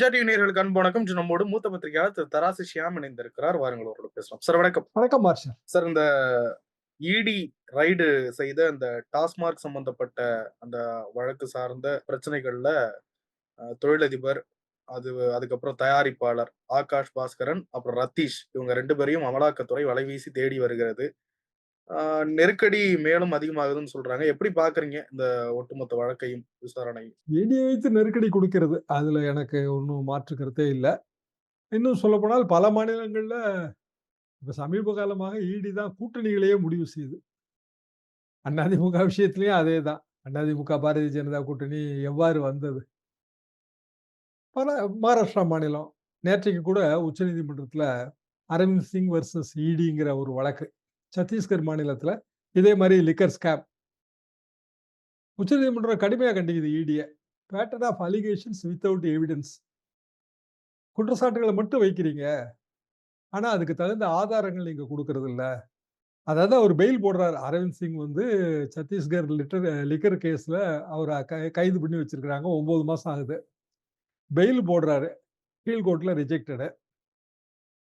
நேயர்களுக்கு அன்பு வணக்கம். நம்மோடு மூத்த பத்திரிகையாளர் திரு தராசு ஷியாம் இணைந்திருக்கிறார். வாருங்கள் அவரோட பேசலாம். சார் வணக்கம். வணக்கம் சார். இந்த இடி ரைடு செய்த அந்த டாஸ்மார்க் சம்பந்தப்பட்ட அந்த வழக்கு சார்ந்த பிரச்சனைகள்ல தொழிலதிபர் அது அதுக்கப்புறம் தயாரிப்பாளர் ஆகாஷ் பாஸ்கரன் அப்புறம் ரத்தீஷ் இவங்க ரெண்டு பேரையும் அமலாக்கத்துறை வலைவீசி தேடி வருகிறது. நெருக்கடி மேலும் அதிகமாகுதுன்னு சொல்றாங்க. எப்படி பாக்குறீங்க இந்த ஒட்டுமொத்த வழக்கையும் விசாரணையும் இடியை வைத்து நெருக்கடி கொடுக்கிறது. அதுல எனக்கு ஒன்றும் மாற்று கருத்தே இல்லை. இன்னும் சொல்லப்போனால் பல மாநிலங்கள்ல இப்ப சமீப காலமாக இடி தான் கூட்டணிகளையே முடிவு செய்யுது அதிமுக விஷயத்திலயும் அதே தான் அதிமுக பாரதிய ஜனதா கூட்டணி எவ்வாறு வந்தது? பல மகாராஷ்டிரா மாநிலம். நேற்றைக்கு கூட உச்சநீதிமன்றத்தில் அரவிந்த் சிங் வர்சஸ் இடிங்கிற ஒரு வழக்கு. சத்தீஸ்கர் மாநிலத்தில் இதே மாதிரி லிக்கர் ஸ்கேம் உச்சநீதிமன்றம் கடுமையாக கண்டிக்குது இடியை pattern of allegations without evidence குற்றச்சாட்டுகளை மட்டும் வைக்கிறீங்க. ஆனால் அதுக்கு தகுந்த ஆதாரங்கள் நீங்கள் கொடுக்கறது இல்லை. அதாவது அவர் பெயில் போடுறாரு. அரவிந்த் சிங் வந்து சத்தீஸ்கர் லிட்டர் லிக்கர் கேஸில் அவர் கைது பண்ணி வச்சிருக்கிறாங்க. ஒம்பது மாதம் ஆகுது. பெயில் போடுறாரு. கீழ்கோர்ட்டில் ரிஜெக்டடு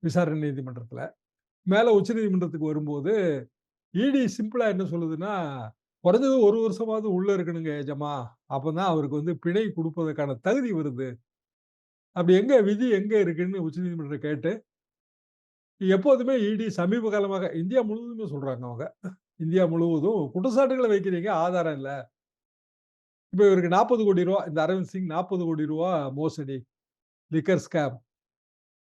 விசாரணை நீதிமன்றத்தில். மேலே உச்ச நீதிமன்றத்துக்கு வரும்போது இடி சிம்பிளாக என்ன சொல்லுதுன்னா குறைஞ்சது ஒரு வருஷமாவது உள்ளே இருக்கணுங்க ஏஜமா அப்பதான் அவருக்கு வந்து பிணை கொடுப்பதற்கான தகுதி வருது. அப்படி எங்கே விதி எங்கே இருக்குன்னு உச்சநீதிமன்றம் கேட்டு எப்போதுமே இடி சமீப காலமாக இந்தியா முழுவதுமே சொல்கிறாங்க அவங்க. இந்தியா முழுவதும் குற்றச்சாட்டுகளை வைக்கிறீங்க ஆதாரம் இல்லை. இப்போ இவருக்கு நாற்பது கோடி ரூபா இந்த அரவிந்த் சிங் நாற்பது கோடி ரூபா மோசடி லிக்கர் ஸ்கேம்.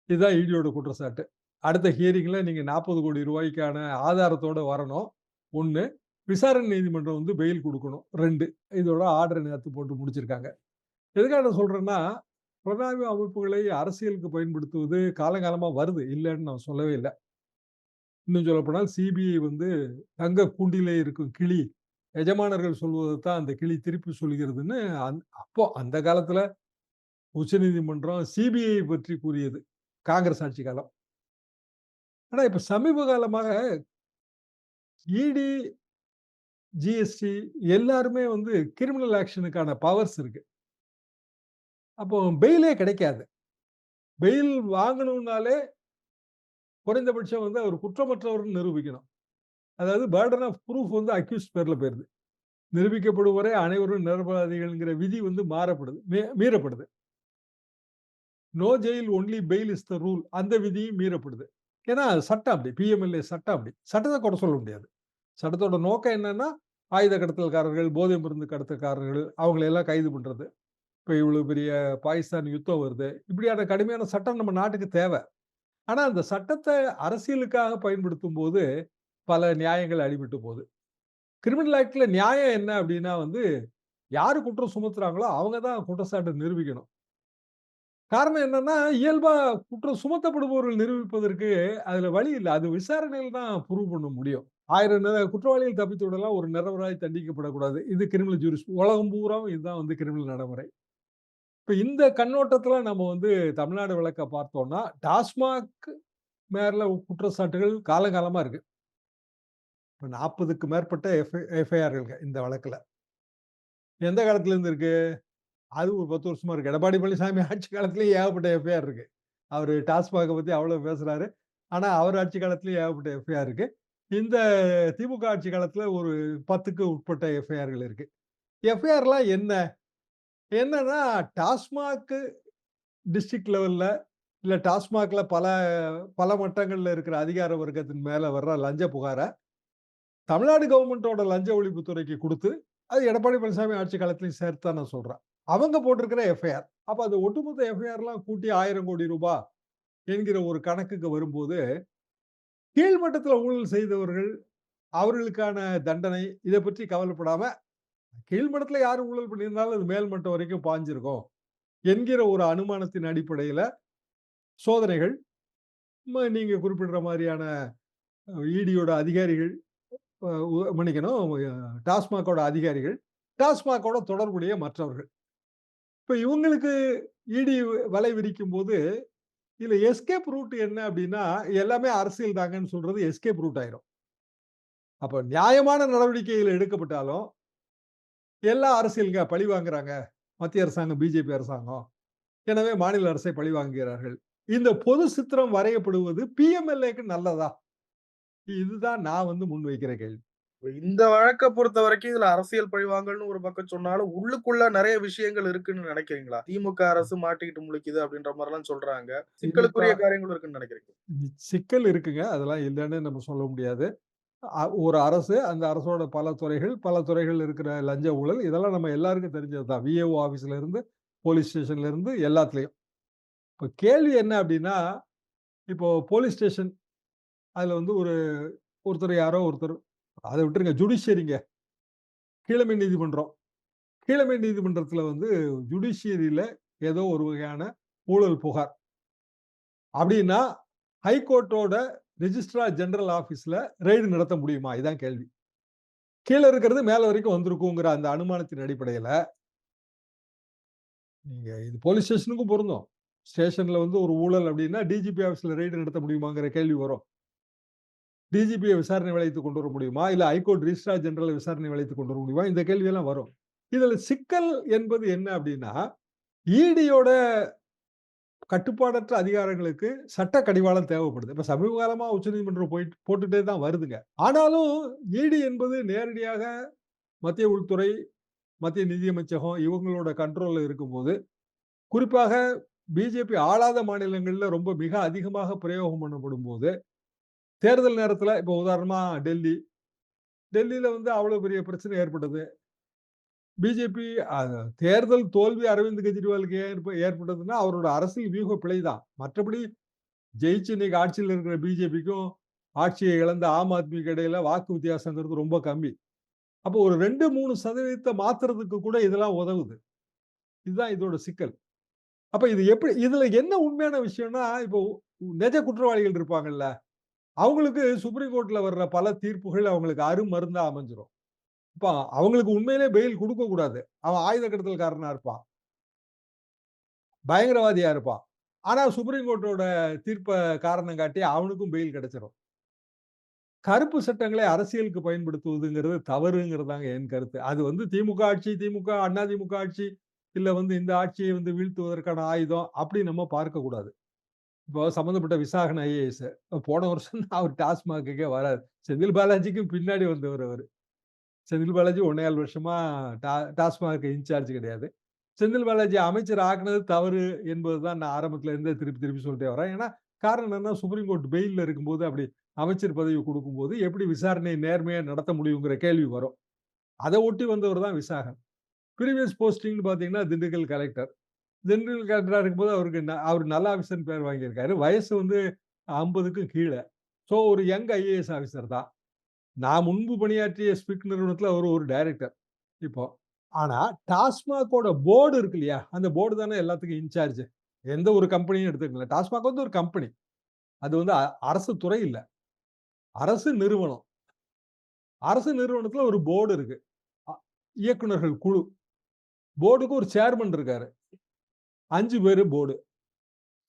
இதுதான் இடியோட குற்றச்சாட்டு. அடுத்த ஹியரிங்கில் நீங்கள் நாற்பது கோடி ரூபாய்க்கான ஆதாரத்தோட வரணும். ஒன்று விசாரணை நீதிமன்றம் வந்து பெயில் கொடுக்கணும். ரெண்டு இதோட ஆர்டர் நேரத்து போட்டு முடிச்சிருக்காங்க. எதுக்காக நான் சொல்கிறேன்னா புலனாய்வு அமைப்புகளை அரசியலுக்கு பயன்படுத்துவது காலங்காலமாக வருது. இல்லைன்னு நான் சொல்லவே இல்லை. இன்னும் சொல்லப்போனால் சிபிஐ வந்து தங்க கூண்டிலே இருக்கும் கிளி எஜமானர்கள் சொல்வதை தான் அந்த கிளி திருப்பி சொல்கிறதுன்னு அந் அப்போ அந்த காலத்தில் உச்சநீதிமன்றம் சிபிஐ பற்றி கூறியது. காங்கிரஸ் ஆட்சி காலம். ஆனா இப்ப சமீப காலமாக இடி ஜிஎஸ்டி எல்லாருமே வந்து கிரிமினல் ஆக்ஷனுக்கான பவர்ஸ் இருக்கு. அப்போ பெயிலே கிடைக்காது. பெயில் வாங்கணும்னாலே குறைந்தபட்சம் வந்து அவர் குற்றமற்றவர்னு நிரூபிக்கணும். அதாவது பேர்டன் ஆஃப் ப்ரூஃப் வந்து அக்யூஸ்ட் பேர்ல போயிருது. நிரூபிக்கப்படும் வரை அனைவரும் நிரபராதிகள்ங்கிற விதி வந்து மாறப்படுது மீறப்படுது. No jail only bail is the rule அந்த விதியும் மீறப்படுது. ஏன்னா சட்டம் அப்படி. பிஎம்எல்ஏ சட்டம் அப்படி. சட்டத்தை கூட சொல்ல முடியாது. சட்டத்தோட நோக்கம் என்னன்னா ஆயுத கடத்தல்காரர்கள் போதை மருந்து கடத்தல்காரர்கள் அவங்களையெல்லாம் கைது பண்ணுறது இப்போ இவ்வளோ பெரிய பாகிஸ்தான் யுத்தம் வருது. இப்படியான கடுமையான சட்டம் நம்ம நாட்டுக்கு தேவை. ஆனால் அந்த சட்டத்தை அரசியலுக்காக பயன்படுத்தும் போது பல நியாயங்கள் அடிபட்டு போகுது. கிரிமினல் ஆக்டில் நியாயம் என்ன அப்படின்னா வந்து யார் குற்றம் சுமத்துறாங்களோ அவங்க தான் குற்றச்சாட்டை நிரூபிக்கணும். காரணம் என்னன்னா இயல்பா குற்றம் சுமத்தப்படுபவர்கள் நிரூபிப்பதற்கு அதுல வழி இல்லை. அது விசாரணையில் தான் ப்ரூவ் பண்ண முடியும். ஆயிரம் நிற- குற்றவாளிகள் தப்பித்து விடலாம் ஒரு நிறவராய் தண்டிக்கப்படக்கூடாது. இது கிரிமினல் ஜூரிஸ் உலகம் பூராவும் இதுதான் வந்து கிரிமினல் நடைமுறை. இப்போ இந்த கண்ணோட்டத்தில் நம்ம வந்து தமிழ்நாடு விளக்க பார்த்தோம்னா டாஸ்மாக் மேல குற்றச்சாட்டுகள் காலங்காலமாக இருக்கு. இப்போ நாற்பதுக்கு மேற்பட்ட எஃப்ஐஆர்கள் இந்த வழக்கில். எந்த காலத்துலேருந்து இருக்குது இருக்கு? அது ஒரு பத்து வருஷமா இருக்கு. எடப்பாடி பழனிசாமி ஆட்சி காலத்திலயும் ஏகப்பட்ட எஃப்ஐஆர் இருக்கு. அவர் டாஸ்மாகை பத்தி அவ்வளவு பேசுறாரு. ஆனா அவர் ஆட்சி காலத்திலயும் ஏகப்பட்ட எஃப்ஐஆர் இருக்கு. இந்த திமுக ஆட்சி காலத்துல ஒரு பத்துக்கு உட்பட்ட எஃப்ஐஆர்கள் இருக்கு. எஃப்ஐஆர்லாம் என்ன? என்னன்னா டாஸ்மாக் டிஸ்ட்ரிக்ட் லெவல்ல இல்ல டாஸ்மாக்ல பல பல மட்டங்கள்ல இருக்கிற அதிகார வர்க்கத்தின் மேல வர்ற லஞ்ச புகாரை தமிழ்நாடு கவர்மெண்டோட லஞ்ச ஒழிப்புத்துறைக்கு கொடுத்து அது எடப்பாடி பழனிசாமி ஆட்சி காலத்திலையும் சேர்த்து தான் நான் சொல்றேன். அவங்க போட்டிருக்கிற எஃப்ஐஆர் அப்போ அது ஒட்டுமொத்த எஃப்ஐஆர்லாம் கூட்டி ஆயிரம் கோடி ரூபாய் என்கிற ஒரு கணக்குக்கு வரும்போது கீழ்மட்டத்தில் ஊழல் செய்தவர்கள் அவர்களுக்கான தண்டனை இதை பற்றி கவலைப்படாம கீழ்மட்டத்தில் யார் ஊழல் பண்ணியிருந்தாலும் அது மேல்மட்டம் வரைக்கும் பாஞ்சிருக்கும் என்கிற ஒரு அனுமானத்தின் அடிப்படையில சோதனைகள் நீங்கள் நீங்க குறிப்பிடுற மாதிரியான இடியோட அதிகாரிகள் மன்னிக்கணும் டாஸ்மாகோட அதிகாரிகள் டாஸ்மாகோட தொடர்புடைய மற்றவர்கள். இப்ப இவங்களுக்கு இடி வலை விரிக்கும் போது இதுல எஸ்கேப் ரூட் என்ன அப்படின்னா எல்லாமே அரசியல் தாங்கன்னு சொல்றது எஸ்கேப் ரூட் ஆயிரும் அப்ப நியாயமான நடவடிக்கைகள் எடுக்கப்பட்டாலும் எல்லா அரசியலுங்க பழி வாங்குறாங்க மத்திய அரசாங்கம் பிஜேபி அரசாங்கம் எனவே மாநில அரசை பழிவாங்குகிறார்கள். இந்த பொது சித்திரம் வரையப்படுவது பிஎம்எல்ஏக்கு நல்லதா? இதுதான் நான் வந்து முன்வைக்கிற கேள்வி. இந்த வழக்க பொறுத்தவரைக்கும் இதுல அரசியல் பழிவாங்கல்னு ஒரு பக்கம் சொன்னாலும், உள்ளுக்குள்ள நெறைய விஷயங்கள் இருக்குன்னு நெனைக்கிறீங்களா? திமுக அரசு மாட்டிக்கிட்டு முழிக்குது அப்படின்ற மாரிலாம் சொல்றாங்க. சிக்கலுக்குரிய திமுக காரியங்களும் இருக்குன்னு நெனைக்கிறீங்க? சிக்கல் இருக்குங்க. அதெல்லாம் இல்லன்னு நம்ம சொல்ல முடியாது. ஒரு அரசு, அந்த அரசோட பல துறைகள், பல துறைகள்ல இருக்கிற லஞ்ச ஊழல் இதெல்லாம் நம்ம எல்லாருக்கும் தெரிஞ்சது தான். விஏஓ ஆஃபீஸ்ல இருந்து, போலீஸ் ஸ்டேஷன்ல இருந்து எல்லாத்துலயும். இப்ப கேள்வி என்ன அப்டின்னா, இப்போ போலீஸ் ஸ்டேஷன் அதுல வந்து ஒரு ஒருத்தர் யாரோ ஒருத்தர் அதை விட்டுருங்க ஜுடிஷியரிங்க. கீழமை நீதிமன்றம். கீழமை நீதிமன்றத்தில் வந்து ஜுடிஷியரில ஏதோ ஒரு வகையான ஊழல் புகார். அப்படின்னா ஹைகோர்ட்டோட ரிஜிஸ்ட்ரார் ஜெனரல் ஆஃபீஸில் ரெய்டு நடத்த முடியுமா? இதுதான் கேள்வி. கீழே இருக்கிறது மேல வரைக்கும் வந்திருக்குங்கிற அந்த அனுமானத்தின் அடிப்படையில நீங்க இது போலீஸ் ஸ்டேஷனுக்கும் பொருந்தும். ஸ்டேஷன்ல வந்து ஒரு ஊழல் அப்படின்னா டிஜிபி ஆஃபீஸ்ல ரெய்டு நடத்த முடியுமாங்கிற கேள்வி வரும். டிஜிபியை விசாரணை வளைத்து கொண்டு வர முடியுமா? இல்லை ஹைகோர்ட் ரிஜிஸ்ட்ரார் ஜெனரலை விசாரணை வளைத்து கொண்டு வர முடியுமா? இந்த கேள்வியெல்லாம் வரும். இதில் சிக்கல் என்பது என்ன அப்படின்னா ஈடியோட கட்டுப்பாடற்ற அதிகாரங்களுக்கு சட்ட கடிவாளம் தேவைப்படுது. இப்போ சமீப காலமாக உச்சநீதிமன்றம் போயிட்டு போட்டுட்டே தான் வருதுங்க. ஆனாலும் ஈடி என்பது நேரடியாக மத்திய உள்துறை, மத்திய நிதியமைச்சகம் இவங்களோட கண்ட்ரோலில் இருக்கும்போது, குறிப்பாக பிஜேபி ஆளாத மாநிலங்களில் ரொம்ப மிக அதிகமாக பிரயோகம் பண்ணப்படும் போது தேர்தல் நேரத்தில் இப்போ உதாரணமாக டெல்லி. டெல்லியில் வந்து அவ்வளோ பெரிய பிரச்சனை ஏற்பட்டது. பிஜேபி தேர்தல் தோல்வி அரவிந்த் கெஜ்ரிவாலுக்கு ஏற்ப ஏற்பட்டதுன்னா, அவரோட அரசியல் வியூக பிழைதான். மற்றபடி ஜெயிச்சு இன்னைக்கு ஆட்சியில் இருக்கிற பிஜேபிக்கும், ஆட்சியை இழந்த ஆம் ஆத்மிக்கு இடையில வாக்கு வித்தியாசங்கிறது ரொம்ப கம்மி. அப்போ ஒரு 2, 3% மாத்துறதுக்கு கூட இதெல்லாம் உதவுது. இதுதான் இதோட சிக்கல். அப்போ இது எப்படி இதில் என்ன உண்மையான விஷயம்னா, இப்போ நிஜ குற்றவாளிகள் இருப்பாங்கல்ல, அவங்களுக்கு சுப்ரீம் கோர்ட்ல வர்ற பல தீர்ப்புகள் அவங்களுக்கு அருமருந்தா அமைஞ்சிரும். இப்போ அவங்களுக்கு உண்மையிலே பெயில் கொடுக்கக்கூடாது அவன் ஆயுத கடத்தல்காரனா இருப்பான். பயங்கரவாதியா இருப்பான். ஆனா சுப்ரீம் கோர்ட்டோட தீர்ப்பை காரணம் காட்டி அவனுக்கும் பெயில் கிடைச்சிடும் கருப்பு சட்டங்களை அரசியலுக்கு பயன்படுத்துவதுங்கிறது தவறுங்கிறது தாங்க என் கருத்து. அது வந்து திமுக ஆட்சி, திமுக, அண்ணா திமுக ஆட்சி, இல்ல வந்து இந்த ஆட்சியை வந்து வீழ்த்துவதற்கான ஆயுதம் அப்படி நம்ம பார்க்கக்கூடாது. இப்போ சம்மந்தப்பட்ட விசாகன் ஐஏஎஸ் போன வருஷம் அவர் டாஸ்மாகே வராரு. செந்தில் பாலாஜிக்கும் பின்னாடி வந்தவர் அவர் செந்தில் பாலாஜி 1 1/2 வருஷமா டா டாஸ்மாக் இன்சார்ஜ் கிடையாது. செந்தில் பாலாஜி அமைச்சர் ஆக்குனது தவறு என்பது தான் நான் ஆரம்பத்துல இருந்தே திருப்பி திருப்பி சொல்லிட்டே வரேன். ஏன்னா, காரணம் என்னன்னா சுப்ரீம் கோர்ட் பெயில்ல இருக்கும்போது அப்படி அமைச்சர் பதவி கொடுக்கும்போது எப்படி விசாரணையை நேர்மையா நடத்த முடியுங்கிற கேள்வி வரும். அதை ஒட்டி வந்தவர் தான் விசாகன். ப்ரீவியஸ் போஸ்டிங்னு பார்த்தீங்கன்னா, திண்டுக்கல் கலெக்டர். ஜென்ரல் கலெக்டரா இருக்கும்போது அவருக்கு அவர் நல்ல ஆஃபீஸர் பேர் வாங்கியிருக்காரு. வயசு வந்து ஐம்பதுக்கும் கீழே ஸோ ஒரு யங் ஐஏஎஸ் ஆஃபீஸர் தான். நான் முன்பு பணியாற்றிய ஸ்பிக் நிறுவனத்துல அவர் ஒரு டைரக்டர். இப்போ. ஆனா டாஸ்மாகோட போர்டு இருக்கு இல்லையா? அந்த போர்டு தானே எல்லாத்துக்கும் இன்சார்ஜ். எந்த ஒரு கம்பெனியும் எடுத்துக்கல டாஸ்மாக் வந்து ஒரு கம்பெனி. அது வந்து அரசு துறை இல்ல. அரசு நிறுவனம். அரசு நிறுவனத்துல ஒரு போர்டு இருக்கு. அ இயக்குனர்கள் குழு. போர்டுக்கு ஒரு சேர்மன் இருக்காரு. அஞ்சு பேர் போர்டு.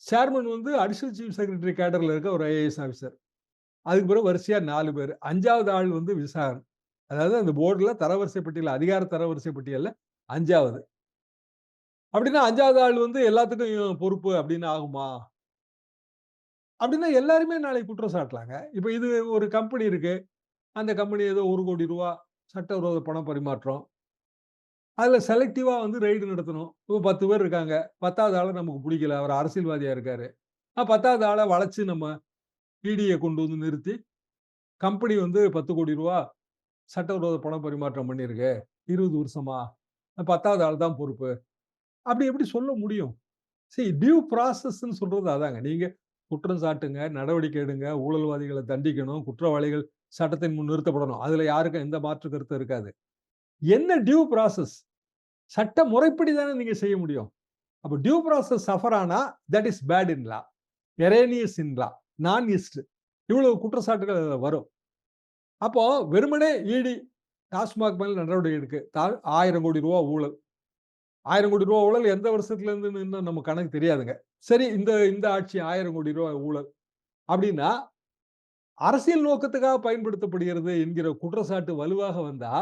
சேர்மன் வந்து அடிஷனல் சீஃப் செக்ரட்டரி கேடரில் இருக்க ஒரு ஐஏஎஸ் ஆஃபீஸர் அதுக்கு பிறகு வரிசையாக நாலு பேர் அஞ்சாவது ஆள் வந்து விசாகன். அதாவது அந்த போர்டில் தரவரிசை பட்டியல் அதிகார தரவரிசை பட்டியலில் அஞ்சாவது அப்படின்னா அஞ்சாவது ஆள் வந்து எல்லாத்துக்கும் பொறுப்பு அப்படின்னு ஆகுமா? அப்படின்னா எல்லாருமே நாளைக்கு குற்றம் சாட்டலாங்க. இப்போ இது ஒரு கம்பெனி இருக்கு. அந்த கம்பெனி ஏதோ ஒரு கோடி ரூபா சட்டவிரோத பணம் பரிமாற்றம். அதில் செலக்டிவாக வந்து ரெய்டு நடத்தணும். இப்போ 10 பேர் இருக்காங்க. பத்தாவது ஆளை நமக்கு பிடிக்கல அவர் அரசியல்வாதியாக இருக்கார் பத்தாவது ஆளை வளைச்சி நம்ம இடிய கொண்டு வந்து நிறுத்தி, கம்பெனி வந்து பத்து கோடி ரூபா சட்டவிரோத பணம் பரிமாற்றம் பண்ணியிருக்கு. 20 வருஷமா. 10வது ஆள் தான் பொறுப்பு. அப்படி எப்படி சொல்ல முடியும்? சரி டியூ ப்ராசஸ்ன்னு சொல்றது அதாங்க. நீங்கள் குற்றம் சாட்டுங்க, நடவடிக்கை எடுங்க, ஊழல்வாதிகளை தண்டிக்கணும், குற்றவாளிகள் சட்டத்தின் முன் நிறுத்தப்படணும். அதில் யாருக்கும் எந்த மாற்று கருத்தும் இருக்காது. என்ன டியூ ப்ராசஸ்? சட்ட முறைப்படி தானே நீங்க செய்ய முடியும். அப்போ டியூ ப்ராசஸ் சஃபர் ஆனால் that is bad in law. Erroneous in law. நான் இஸ்ட். இவ்வளவு குற்றச்சாட்டுகள் அதுல வரும். அப்போ வெறுமனே இடி டாஸ்மாக் மேல நடவடிக்கை எடுக்கு. தா ரூ. 1000,00,00,000 ஊழல். ஆயிரம் கோடி ரூபா ஊழல் எந்த வருஷத்துல இருந்து இன்னும் நம்ம கணக்கு தெரியாதுங்க. சரி இந்த இந்த ஆட்சி ஆயிரம் கோடி ரூபா ஊழல். அப்படின்னா, அரசியல் நோக்கத்துக்காக பயன்படுத்தப்படுகிறது என்கிற குற்றச்சாட்டு வலுவாக வந்தா,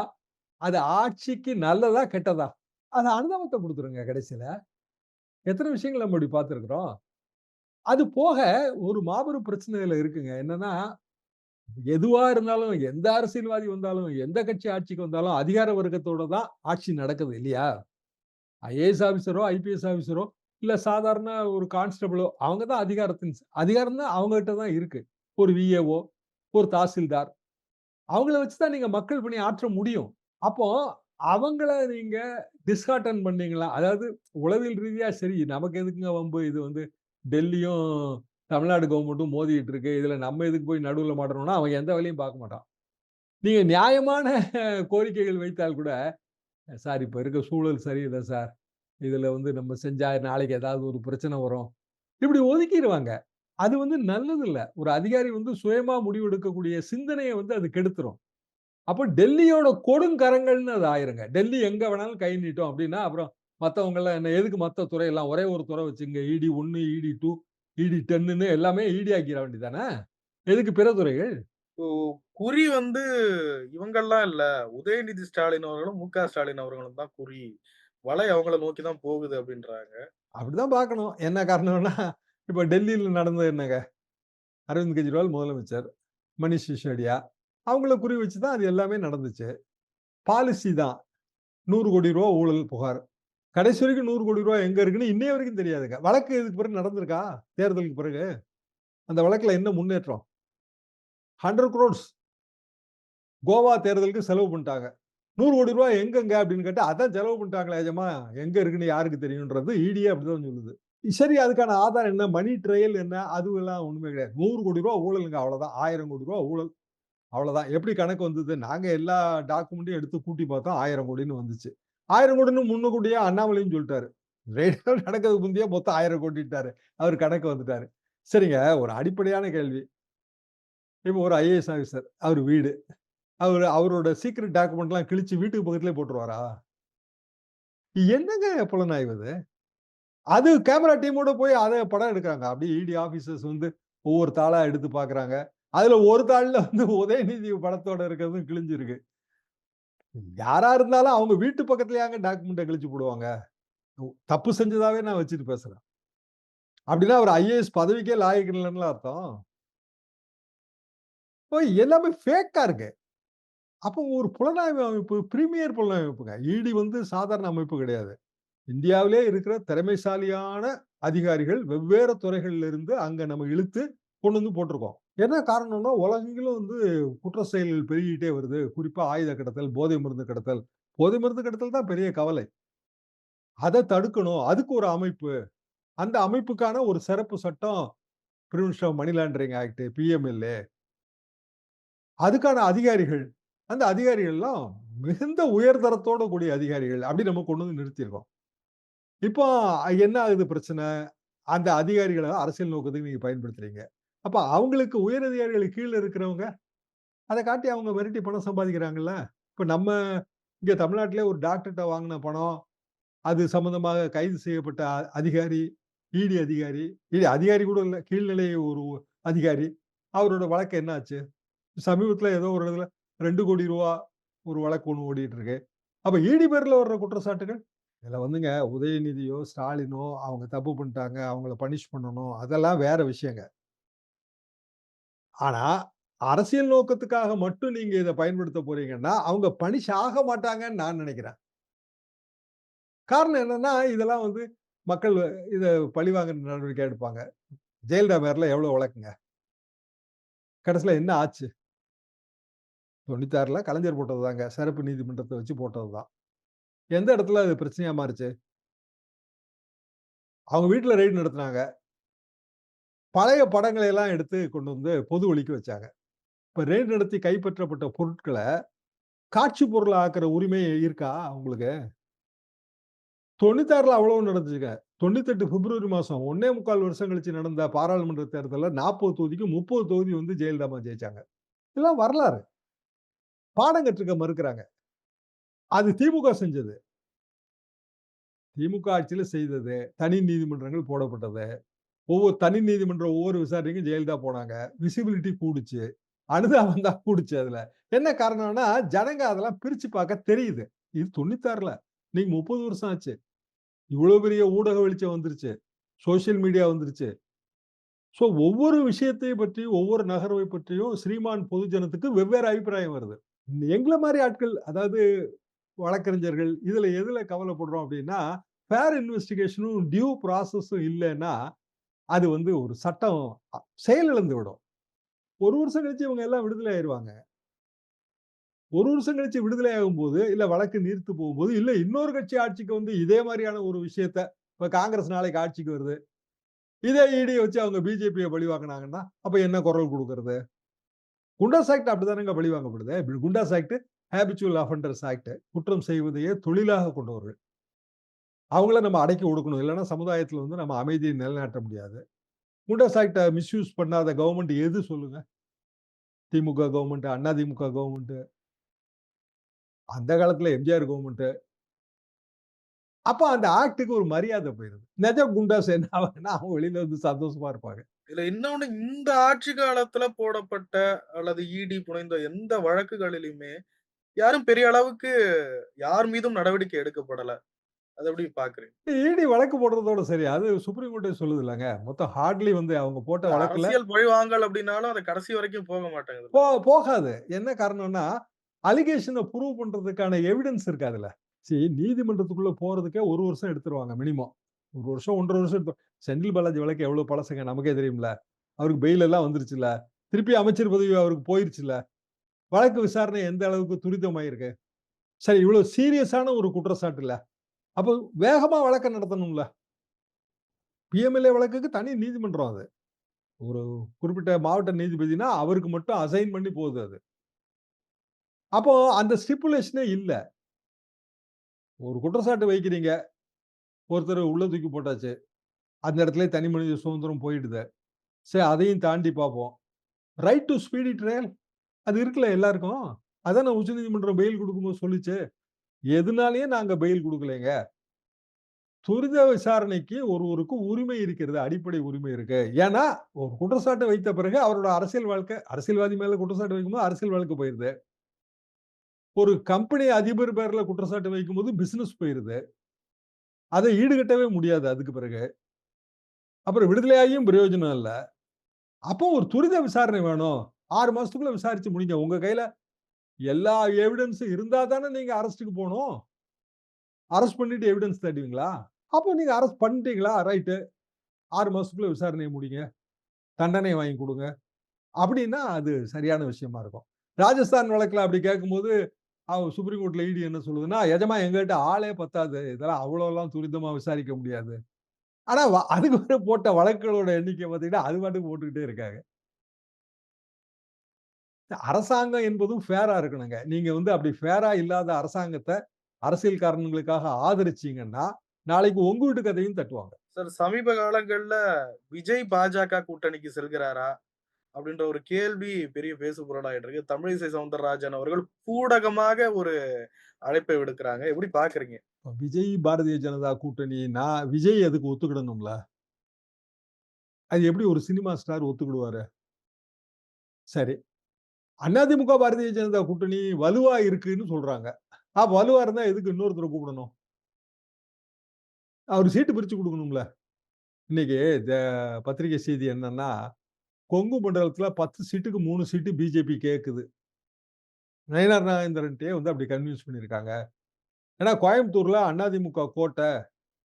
அது ஆட்சிக்கு நல்லதா? கெட்டதா? அந்த அனுதாபத்தை கொடுத்துருங்க கடைசியில் எத்தனை விஷயங்கள் நம்ம இப்படி பார்த்துருக்குறோம் அது போக ஒரு மாபெரும் பிரச்சனைகள் இருக்குங்க. என்னன்னா, எதுவா இருந்தாலும், எந்த அரசியல்வாதி வந்தாலும், எந்த கட்சி ஆட்சிக்கு வந்தாலும், அதிகார வர்க்கத்தோட தான் ஆட்சி நடக்குது இல்லையா? ஐஏஎஸ் ஆஃபீஸரோ ஐபிஎஸ் ஆஃபீஸரோ இல்ல சாதாரண ஒரு கான்ஸ்டபிளோ அவங்க தான் அதிகாரத்தின் அதிகாரம் தான் அவங்ககிட்ட தான் இருக்கு. ஒரு விஏஓ, ஒரு தாசில்தார். அவங்கள வச்சு தான் நீங்க மக்கள் பணி ஆற்ற முடியும். அப்போ அவங்கள நீங்க டிஸ்கார்டன் பண்ணீங்களா? அதாவது உளவியல் ரீதியா சரி நமக்கு எதுக்குங்க வம்பு? இது வந்து டெல்லியும், தமிழ்நாடு கவர்மெண்ட்டும் மோதிட்டு இருக்கு. இதுல நம்ம எதுக்கு போய் நடுவில் மாட்டணும்னா, அவன் எந்த வேலையும் பார்க்க மாட்டான். நீங்க நியாயமான கோரிக்கைகள் வைத்தால் கூட, சார் இப்போ இருக்க சூழல் சரியில்லை சார். இதில் வந்து நம்ம செஞ்சா நாளைக்கு ஏதாவது ஒரு பிரச்சனை வரும். இப்படி ஒதுக்கிடுவாங்க அது வந்து நல்லது இல்லை ஒரு அதிகாரி வந்து சுயமாக முடிவெடுக்கக்கூடிய சிந்தனையை வந்து அது கெடுத்துரும். அப்ப டெல்லியோட கொடுங்கரங்கள்னு அது ஆயிருங்க. டெல்லி எங்க வேணாலும் கை நீட்டும் அப்படின்னா, அப்புறம் மத்தவங்கலாம் என்ன எதுக்கு மத்த துறையெல்லாம் ஒரே ஒரு துறை வச்சுங்க. இடி 1, இடி 2, இடி 10ன்னு எல்லாமே இடி ஆக்கிற வேண்டியதானே? எதுக்கு பிற துறைகள்? குறி வந்து இவங்கல்லாம் இல்ல. உதயநிதி ஸ்டாலின் அவர்களும், மு.க. ஸ்டாலின் அவர்களும் தான் குறி. வலை அவங்கள நோக்கி தான் போகுது அப்படின்றாங்க. அப்படிதான் பார்க்கணும். என்ன காரணம்னா, இப்ப டெல்லியில நடந்தது என்னங்க? அரவிந்த் கெஜ்ரிவால் முதலமைச்சர். மனிஷ் சிசோடியா. அவங்கள குறி வச்சு தான் அது எல்லாமே நடந்துச்சு. பாலிசி தான். நூறு கோடி ரூபா ஊழல் புகார். கடைசி வரைக்கும் நூறு கோடி ரூபா எங்கே இருக்குன்னு இன்னைய வரைக்கும் தெரியாதுங்க. வழக்கு இதுக்கு பிறகு நடந்திருக்கா? தேர்தலுக்கு பிறகு? அந்த வழக்கில் என்ன முன்னேற்றம்? ஹண்ட்ரட் குரோட்ஸ் கோவா தேர்தலுக்கு செலவு பண்ணிட்டாங்க. நூறு கோடி ரூபா எங்கெங்க அப்படின்னு கேட்டால் அதான் செலவு பண்ணிட்டாங்களே ஏஜமா எங்கே இருக்குன்னு யாருக்கு தெரியுன்றது இடியே அப்படிதான் சொல்லுது. சரி அதுக்கான ஆதாரம் என்ன? மணி ட்ரையல் என்ன? அதுவெல்லாம் ஒன்றுமே கிடையாது. நூறு கோடி ரூபா ஊழலுங்க அவ்வளோதான் ஆயிரம் கோடி ரூபா ஊழல். அவ்வளோதான் எப்படி கணக்கு வந்தது? நாங்கள் எல்லா டாக்குமெண்ட்டையும் எடுத்து கூட்டி பார்த்தோம். ஆயிரம் கோடின்னு வந்துச்சு. ஆயிரம் 1000,00,00,000ன்னு முன்னுக்கூட்டியே அண்ணாமலையும் சொல்லிட்டாரு. ரேடியோ நடக்கிறதுக்கு முந்தையே மொத்தம் ஆயிரம் கோடிட்டாரு. அவர் கணக்கு வந்துட்டாரு. சரிங்க, ஒரு அடிப்படையான கேள்வி. இப்போ ஒரு ஐஏஎஸ் ஆஃபீஸர் அவர் வீடு. அவர் அவரோட சீக்ரெட் டாக்குமெண்ட்லாம் கிழிச்சு வீட்டுக்கு பக்கத்துலேயே போட்டுருவாரா? என்னங்க புலனாய்வது அது கேமரா டீமோட போய் அதை படம் எடுக்கிறாங்க அப்படியே இடி ஆஃபீஸர்ஸ் வந்து ஒவ்வொரு தாளாக எடுத்து பார்க்குறாங்க. அதுல ஒரு தாளில் வந்து உதயநிதி படத்தோட இருக்கிறதும் கிழிஞ்சிருக்கு. யாரா இருந்தாலும் அவங்க வீட்டு பக்கத்துலயாங்க டாக்குமெண்ட்டை கிழிச்சு போடுவாங்க. தப்பு செஞ்சதாவே நான் வச்சுட்டு பேசுறேன். அப்படின்னா அவர் ஐஏஎஸ் பதவிக்கே லாயக்கு இல்லன்னுல அர்த்தம். இப்போ எல்லாமே ஃபேக்கா இருக்கு. அப்போ ஒரு புலனாய்வு அமைப்பு பிரீமியர் புலனாய்வு அமைப்புங்க. இடி வந்து சாதாரண அமைப்பு கிடையாது. இந்தியாவிலே இருக்கிற திறமைசாலியான அதிகாரிகள் வெவ்வேறு துறைகள்ல இருந்து அங்க நம்ம இழுத்து கொண்டு வந்து போட்டிருக்கோம். என்ன காரணம்னா, உலகெங்கிலும் வந்து குற்ற செயல்கள் பெருகிட்டே வருது. குறிப்பா ஆயுத கடத்தல், போதை மருந்து கடத்தல். போதை மருந்து கடத்தல் தான் பெரிய கவலை. அதை தடுக்கணும். அதுக்கு ஒரு அமைப்பு. அந்த அமைப்புக்கான ஒரு சிறப்பு சட்டம் prevention of money laundering act, PMLA. அதுக்கான அதிகாரிகள். அந்த அதிகாரிகள்லாம் மிகுந்த உயர்தரத்தோட கூடிய அதிகாரிகள். அப்படி நம்ம கொண்டு வந்து நிறுத்தியிருக்கோம். இப்போ என்ன ஆகுது பிரச்சனை? அந்த அதிகாரிகளை அரசியல் நோக்கத்துக்கு நீங்க பயன்படுத்துறீங்க. அப்ப அவங்களுக்கு உயர் கீழே இருக்கிறவங்க, அதை காட்டி அவங்க மிரட்டி பணம் சம்பாதிக்கிறாங்கல்ல. இப்போ நம்ம இங்கே தமிழ்நாட்டிலே ஒரு டாக்டர்கிட்ட வாங்கின பணம், அது சம்மந்தமாக கைது செய்யப்பட்ட அ அதிகாரி, இடி அதிகாரி, இடி அதிகாரி கூட இல்லை கீழ்நிலை ஒரு அதிகாரி. அவரோட வழக்கு என்னாச்சு சமீபத்தில் ஏதோ ஒரு இடத்துல ரூ. 2,00,00,000 ஒரு வழக்கு ஒன்று ஓடிட்டு இருக்கு. அப்போ இடி பேரில் வர்ற குற்றச்சாட்டுகள்? இதில் வந்துங்க உதயநிதியோ, ஸ்டாலினோ அவங்க தப்பு பண்ணிட்டாங்க. அவங்கள பனிஷ் பண்ணணும். அதெல்லாம் வேற விஷயங்க. ஆனா, அரசியல் நோக்கத்துக்காக மட்டும் நீங்க இதை பயன்படுத்த போறீங்கன்னா, அவங்க பனிஷ் ஆக மாட்டாங்கன்னு நான் நினைக்கிறேன். காரணம் என்னன்னா, இதெல்லாம் வந்து மக்கள் இதை பழிவாங்கிற நடவடிக்கை எடுப்பாங்க. ஜெயலலிதா பேர்ல எவ்வளவு வழக்குங்க? கடைசில என்ன ஆச்சு? 96ல கலைஞர் போட்டது தாங்க. சிறப்பு நீதிமன்றத்தை வச்சு போட்டது தான். எந்த இடத்துல அது பிரச்சனையா மாறுச்சு? அவங்க வீட்டில் ரெய்டு நடத்துனாங்க. பழைய படங்களை எல்லாம் எடுத்து கொண்டு வந்து பொது ஒலிக்கு வச்சாங்க. இப்ப ரேட் நடத்தி கைப்பற்றப்பட்ட பொருட்களை காட்சி பொருள் ஆக்குற உரிமை இருக்கா அவங்களுக்கு தொண்ணூத்தாறுல அவ்வளவு நடந்துச்சுங்க. 98 பிப்ரவரி மாசம் 1 1/4 வருஷம் கழிச்சு நடந்த பாராளுமன்ற தேர்தலில் நாற்பது தொகுதிக்கு 30 தொகுதி வந்து ஜெயலலிதா ஜெயிச்சாங்க. இதெல்லாம் வரலாறு. பாடம் கற்றுக்க மறுக்கிறாங்க. அது திமுக செஞ்சது. திமுக ஆட்சியில செய்தது. தனி நீதிமன்றங்கள் போடப்பட்டது. ஒவ்வொரு தனி நீதிமன்றம் ஒவ்வொரு விசாரணைக்கும் ஜெயலலிதா போனாங்க. விசிபிலிட்டி கூடுச்சு. அனுதாபம் தான் கூடுச்சு அதுல. என்ன காரணம்னா, ஜனங்க அதெல்லாம் பிரிச்சு பார்க்க தெரியுது. இது தொண்ணூத்தாறுல நீங்க முப்பது வருஷம் ஆச்சு. இவ்வளவு பெரிய ஊடக வெளிச்சம் வந்துருச்சு. சோசியல் மீடியா வந்துருச்சு. ஸோ ஒவ்வொரு விஷயத்தையும் பற்றியும் ஒவ்வொரு நகர்வை பற்றியும் ஸ்ரீமான் பொதுஜனத்துக்கு வெவ்வேறு அபிப்பிராயம் வருது. எங்களை மாதிரி ஆட்கள் அதாவது வழக்கறிஞர்கள் இதுல எதுல கவலைப்படுறோம் அப்படின்னா, ஃபேர் இன்வெஸ்டிகேஷனும், டியூ ப்ராசஸும் இல்லைன்னா அது வந்து ஒரு சட்டம் செயலிழந்து விடும். ஒரு வருஷம் கழிச்சு இவங்க எல்லாம் விடுதலை ஆயிடுவாங்க ஒரு வருஷம் கழிச்சு விடுதலை ஆகும்போது, இல்ல வழக்கு நீர்த்து போகும்போது, இல்ல இன்னொரு கட்சி ஆட்சிக்கு வந்து இதே மாதிரியான ஒரு விஷயத்த இப்ப காங்கிரஸ் நாளைக்கு ஆட்சிக்கு வருது. இதே இடியை வச்சு அவங்க பிஜேபியை பழிவாங்கினாங்கன்னா அப்ப என்ன குரல் கொடுக்கறது குண்டாஸ் ஆக்ட் அப்படிதானங்க பழிவாங்கப்படுது goondas act habitual offenders act. குற்றம் செய்வதையே தொழிலாக கொண்டவர்கள். அவங்கள நம்ம அடக்கி ஒடுக்கணும். இல்லன்னா சமுதாயத்துல வந்து நம்ம அமைதியை நிலைநாட்ட முடியாது. குண்டஸ் ஆக்டை மிஸ்யூஸ் பண்ணாத கவர்மெண்ட் எது சொல்லுங்க? திமுக கவர்மெண்ட்டு அண்ணா திமுக கவர்மெண்ட்டு அந்த காலத்துல எம்ஜிஆர் கவர்மெண்ட்டு அப்ப அந்த ஆக்டுக்கு ஒரு மரியாதை போயிருது. நெஜ குண்டாஸ் என்ன ஆகுதுன்னா அவங்க வெளியில வந்து சந்தோஷமா இருப்பாங்க. இதுல இன்னொன்னு இந்த ஆட்சி காலத்துல போடப்பட்ட அல்லது ஈடி புனைந்த எந்த வழக்குகளிலுமே, யாரும் பெரிய அளவுக்கு யார் மீதும் நடவடிக்கை எடுக்கப்படல. அத எப்படி பார்க்கிறீங்க? ஈடி வழக்கு போடுறதோட சரி. அது சுப்ரீம் கோர்ட்டே சொல்லுதுல்லங்க. மொத்தம் ஹார்ட்லி வந்து அவங்க போட்ட வழக்குல அரசியல் பழிவாங்கல் அப்படின்னாலும், அது கடைசி வரைக்கும் போக மாட்டேங்குது. போ போகாது. என்ன காரணம்னா, அலிகேஷன ப்ரூவ் பண்றதுக்கான எவிடன்ஸ் இருக்காதுல்ல. சி நீதிமன்றத்துக்குள்ள போறதுக்கே 1 வருஷம் எடுத்துருவாங்க மினிமம். 1 வருஷம், 1 1/2 வருஷம் எடுத்து செந்தில் பாலாஜி வழக்கு எவ்வளவு பழசுங்க நமக்கே தெரியும்ல. அவருக்கு பெயில் எல்லாம் வந்துருச்சுல்ல. திருப்பி அமைச்சர் பதவி அவருக்கு போயிருச்சுல்ல. வழக்கு விசாரணை எந்த அளவுக்கு துரிதமாயிருக்கு. சரி இவ்வளவு சீரியஸான ஒரு குற்றச்சாட்டு இல்ல. அப்போ வேகமா வழக்கை நடத்தணும்ல. பிஎம்எல்ஏ வழக்குக்கு தனி நீதிமன்றம் அது. ஒரு குறிப்பிட்ட மாவட்ட நீதிபதினா, அவருக்கு மட்டும் அசைன் பண்ணி போகுது அது. அப்போ அந்த ஸ்டிப்புலேஷனே இல்லை ஒரு குற்றச்சாட்டு வைக்கிறீங்க. ஒருத்தர் உள்ள தூக்கி போட்டாச்சு. அந்த இடத்துல தனி மனித சுதந்திரம் போயிடுது. சரி அதையும் தாண்டி பார்ப்போம். ரைட் டு ஸ்பீடி ட்ரையல் அது இருக்குல்ல எல்லாருக்கும். அதானே உச்சநீதிமன்றம் பெயில் கொடுக்கும்போது சொல்லிச்சு எதுனாலயும் நாங்க பெயில் கொடுக்கலைங்க துரித விசாரணைக்கு ஒருவருக்கு உரிமை இருக்கிறது. அடிப்படை உரிமை இருக்கு. ஏன்னா, ஒரு குற்றச்சாட்டு வைத்த பிறகு அவரோட அரசியல் வாழ்க்கை அரசியல்வாதி மேல குற்றச்சாட்டு வைக்கும்போது அரசியல் வழக்கு போயிருது. ஒரு கம்பெனி அதிபர் பேர்ல குற்றச்சாட்டு வைக்கும்போது பிசினஸ் போயிருது. அதை ஈடுகட்டவே முடியாது அதுக்கு பிறகு. அப்புறம் விடுதலையாகியும் பிரயோஜனம் இல்ல. அப்போ ஒரு துரித விசாரணை வேணும். ஆறு மாசத்துக்குள்ள விசாரிச்சு முடிங்க. உங்க கையில எல்லா எவிடன்ஸும் இருந்தா தானே நீங்க அரெஸ்ட்டுக்கு போகணும் அரெஸ்ட் பண்ணிட்டு எவிடன்ஸ் தேடுவீங்களா? அப்போ நீங்க அரெஸ்ட் பண்ணிட்டீங்களா? ரைட்டு. ஆறு மாசத்துக்குள்ள விசாரணைய முடிங்க. தண்டனை வாங்கி கொடுங்க அப்படின்னா அது சரியான விஷயமா இருக்கும். ராஜஸ்தான் வழக்கில் அப்படி கேட்கும்போது, அவ சுப்ரீம் கோர்ட்ல ஈடி என்ன சொல்லுதுன்னா, எஜமா எங்ககிட்ட ஆளே பத்தாது. இதெல்லாம் அவ்வளோலாம் துரிதமா விசாரிக்க முடியாது. ஆனா அதுக்கு போட்ட வழக்குகளோட எண்ணிக்கை பார்த்தீங்கன்னா, அது பாட்டுக்கு போட்டுக்கிட்டே இருக்காங்க. அரசாங்கம் என்பதும் ஃபேரா இருக்கணுங்க. நீங்க வந்து அப்படி ஃபேரா இல்லாத அரசாங்கத்த அரசியல் காரணங்களுக்காக ஆதரிச்சீங்கன்னா, நாளைக்கு உங்க வீட்டு கதையும் தட்டுவாங்க. சார் சமீப காலங்கள்ல விஜய் பாஜக கூட்டணிக்கு செல்கிறாரா? அப்படின்ற ஒரு கேள்வி பெரிய பேசுபொருளாயிட்டு இருக்கு. தமிழிசை சவுந்தரராஜன் அவர்கள் பூடகமாக ஒரு அழைப்பை விடுக்கிறாங்க. எப்படி பார்க்குறீங்க? விஜய் பாரதிய ஜனதா கூட்டணி நான் விஜய் அதுக்கு ஒத்துக்கிடணும்ல. அது எப்படி ஒரு சினிமா ஸ்டார் ஒத்துக்கிடுவாரு? சரி. அதிமுக பாரதிய ஜனதா கூட்டணி வலுவா இருக்குன்னு சொல்றாங்க. அப்ப வலுவா இருந்தா எதுக்கு இன்னொருத்தரை கூப்பிடணும்? அவர் சீட்டு பிரிச்சு கொடுக்கணும்ல இன்னைக்கு த பத்திரிகை செய்தி என்னன்னா, கொங்கு மண்டலத்துல 10 சீட்டுக்கு மூணு சீட்டு பிஜேபி கேட்குது நயனார் நாகேந்திரன்ட்டே வந்து அப்படி கன்வின்ஸ் பண்ணியிருக்காங்க. ஏன்னா கோயம்புத்தூர்ல அதிமுக கோட்டை.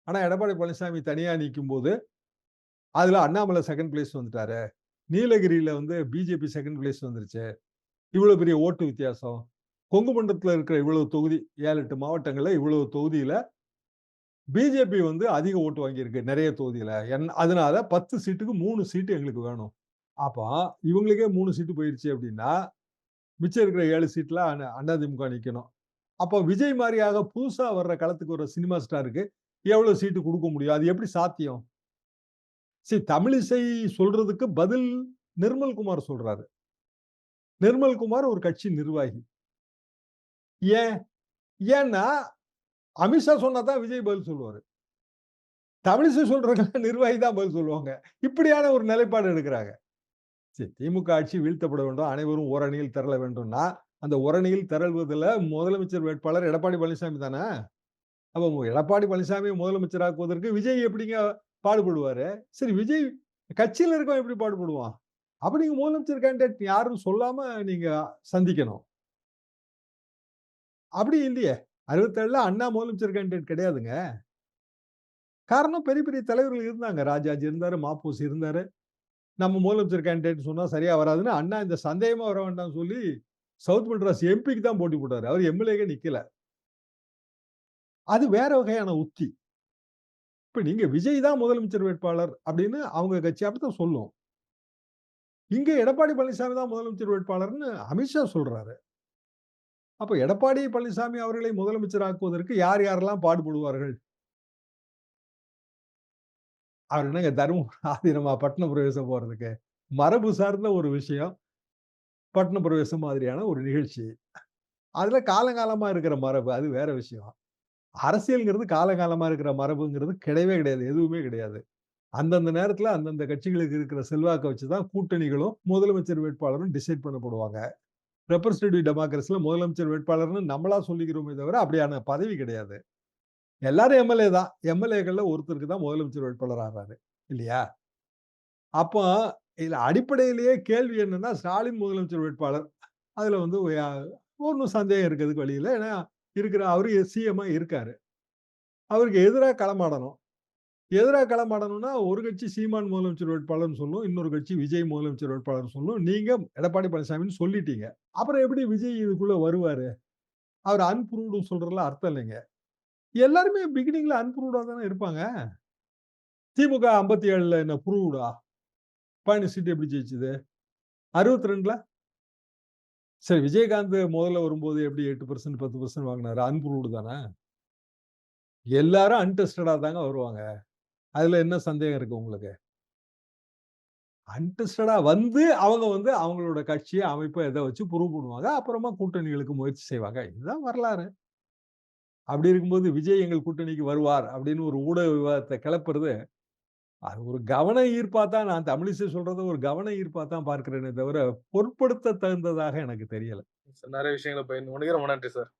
ஆனா எடப்பாடி பழனிசாமி தனியா நிக்கும்போது, அதுல அண்ணாமலை செகண்ட் பிளேஸ் வந்துட்டாரு. நீலகிரியில வந்து பிஜேபி செகண்ட் பிளேஸ் வந்துருச்சு. இவ்வளவு பெரிய ஓட்டு வித்தியாசம். கொங்கு மண்டலத்தில் இருக்கிற இவ்வளவு தொகுதி ஏழு எட்டு மாவட்டங்களில் இவ்வளவு தொகுதியில பிஜேபி வந்து அதிக ஓட்டு வாங்கியிருக்கு. நிறைய தொகுதியில. என் அதனால 10 சீட்டுக்கு மூணு சீட்டு எங்களுக்கு வேணும். அப்ப இவங்களுக்கே மூணு சீட்டு போயிருச்சு அப்படின்னா, மிச்சம் இருக்கிற ஏழு சீட்ல அண்ணாதிமுக நிற்கணும் நிக்கணும். அப்போ விஜய் மாதிரியாக புதுசா வர்ற களத்துக்கு ஒரு சினிமா ஸ்டாருக்கு எவ்வளவு சீட்டு கொடுக்க முடியும்? அது எப்படி சாத்தியம்? சரி தமிழிசை சொல்றதுக்கு பதில் நிர்மல் குமார் சொல்றாரு. நிர்மல்குமார் ஒரு கட்சி நிர்வாகி. ஏன்? ஏன்னா, அமித்ஷா சொன்னா தான் விஜய் பதில் சொல்லுவாரு. தமிழிசை சொல்றவங்க நிர்வாகி தான் பதில் சொல்லுவாங்க. இப்படியான ஒரு நிலைப்பாடு எடுக்கிறாங்க சரி திமுக ஆட்சி வீழ்த்தப்பட வேண்டும். அனைவரும் ஓரணியில் திரள வேண்டும்னா, அந்த ஓரணியில் திரள்வதுல முதலமைச்சர் வேட்பாளர் எடப்பாடி பழனிசாமி தானே! அப்ப மு எடப்பாடி பழனிசாமி முதலமைச்சராக்குவதற்கு விஜய் எப்படிங்க பாடுபடுவாரு? சரி விஜய் கட்சியில இருக்கவன் எப்படி பாடுபடுவான்? அப்படி நீங்க முதலமைச்சர் கேண்டிடேட் யாரும் சொல்லாம நீங்க சந்திக்கணும். அப்படி இல்லையே. 67ல அண்ணா முதலமைச்சர் கேண்டிடேட் கிடையாதுங்க. காரணம் பெரிய பெரிய தலைவர்கள் இருந்தாங்க. ராஜாஜி இருந்தாரு, மாப்பூசி இருந்தாரு. நம்ம முதலமைச்சர் கேண்டிடேட் சொன்னா சரியா வராதுன்னு அண்ணா இந்த சந்தேகமா வர வேண்டாம்னு சொல்லி சவுத் மெட்ராஸ் எம்பிக்கு தான் போட்டி போட்டாரு. அவர் எம்எல்ஏக்கே நிக்கல. அது வேற வகையான உத்தி. இப்ப நீங்க விஜய் தான் முதலமைச்சர் வேட்பாளர் அப்படின்னு அவங்க கட்சி அப்படித்தான் சொல்லும். இங்க எடப்பாடி பழனிசாமி தான் முதலமைச்சர் வேட்பாளர்னு அமித்ஷா சொல்றாரு. அப்போ எடப்பாடி பழனிசாமி அவர்களை முதலமைச்சர் ஆக்குவதற்கு யார் யாரெல்லாம் பாடுபடுவார்கள்? அவர் என்னங்க தர்மபுரம் ஆதீனமா பட்ன பிரவேசம் போறதுக்கு? மரபு சார்ந்த ஒரு விஷயம். பட்ன பிரவேசம் மாதிரியான ஒரு நிகழ்ச்சி. அதுல காலங்காலமாக இருக்கிற மரபு. அது வேற விஷயம். அரசியல்ங்கிறது காலங்காலமாக இருக்கிற மரபுங்கிறது கிடையவே கிடையாது. எதுவுமே கிடையாது. அந்தந்த நேரத்துல அந்தந்த கட்சிகளுக்கு இருக்கிற செல்வாக்க வச்சு தான் கூட்டணிகளும், முதலமைச்சர் வேட்பாளரும் டிசைட் பண்ணப்படுவாங்க. ரெப்ரசன்டேட்டிவ் டெமோக்ரஸியில் முதலமைச்சர் வேட்பாளர்னு நம்மளா சொல்லிக்கிறோமே தவிர அப்படியான பதவி கிடையாது. எல்லாரும் எம்எல்ஏ தான். எம்எல்ஏக்கள்ல ஒருத்தருக்கு தான் முதலமைச்சர் வேட்பாளர் ஆகிறாரு இல்லையா? அப்போ இதுல அடிப்படையிலேயே கேள்வி என்னன்னா, ஸ்டாலின் முதலமைச்சர் வேட்பாளர். அதுல வந்து ஒன்றும் ஒண்ணும் சந்தேகம் இருக்கிறதுக்கு வழியில் ஏன்னா இருக்கிற அவரு சிஎம்மா இருக்காரு. அவருக்கு எதிராக களமாடணும். எதிராக களமாடணும்னா ஒரு கட்சி சீமான் முதலமைச்சர் வேட்பாளர்ன்னு சொல்லும். இன்னொரு கட்சி விஜய் முதலமைச்சர் வேட்பாளர்ன்னு சொல்லும். நீங்க எடப்பாடி பழனிசாமின்னு சொல்லிட்டீங்க. அப்புறம் எப்படி விஜய் இதுக்குள்ள வருவாரு? அவர் அன்ப்ரூவ்டுன்னு சொல்றதுல அர்த்தம் இல்லைங்க. எல்லாருமே பிகினிங்ல அன்ப்ரூவ்டா தானே இருப்பாங்க. திமுக 57ல என்ன ப்ரூவ்டா? 17 சீட் எப்படி ஜெயிச்சுது அறுபத்தி ரெண்டுல சரி விஜயகாந்த் முதல்ல வரும்போது எப்படி எட்டு பர்சன்ட் பத்து பர்சன்ட் வாங்கினாரு அன்ப்ரூவ்டு தானே? எல்லாரும் அன்டெஸ்டடா தாங்க வருவாங்க. அதுல என்ன சந்தேகம் இருக்கு உங்களுக்கு? அன்டெஸ்டடா வந்து அவங்க வந்து அவங்களோட கட்சியை அமைப்பை எதை வச்சு ப்ரூவ் பண்ணுவாங்க. அப்புறமா கூட்டணிகளுக்கு முயற்சி செய்வாங்க. இதுதான் வரலாறு. அப்படி இருக்கும்போது விஜய் எங்கள் கூட்டணிக்கு வருவார் அப்படின்னு ஒரு ஊடக விவாதத்தை கிளப்புறது, அது ஒரு கவன ஈர்ப்பாக தான் நான் தமிழிசை சொல்கிறத ஒரு கவன ஈர்ப்பாக தான் பார்க்கிறேனே தவிர, பொருட்படுத்த தகுந்ததாக எனக்கு தெரியல. நிறைய விஷயங்களை பகிர்ந்து கொண்டீங்க. ரொம்ப நன்றி சார்.